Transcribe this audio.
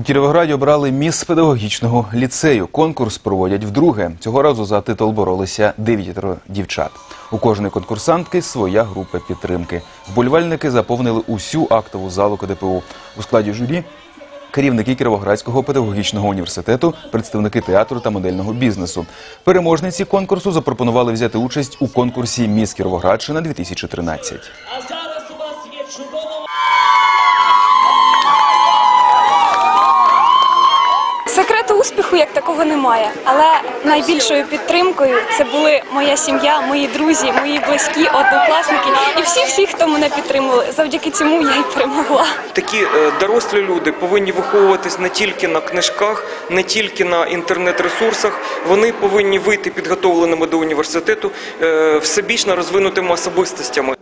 У Кіровограді обрали міс педагогічного ліцею. Конкурс проводять вдруге. Цього разу за титул боролися дев'ятеро дівчат. У кожної конкурсантки своя група підтримки. Вболівальники заповнили усю актову залу КДПУ. У складі журі керівники Кіровоградського педагогічного університету, представники театру та модельного бізнесу. Переможниці конкурсу запропонували взяти участь у конкурсі Міс Кіровоградщина 2013. А зараз у вас є чудова успіху як такого немає, але найбільшою підтримкою це були моя сім'я, мої друзі, мої близькі, однокласники і всі, всі, хто мене підтримували. Завдяки цьому я й перемогла. Такі е, дорослі люди повинні виховуватись не тільки на книжках, не тільки на інтернет-ресурсах. Вони повинні вийти підготовленими до університету, е, всебічно розвинутими особистостями.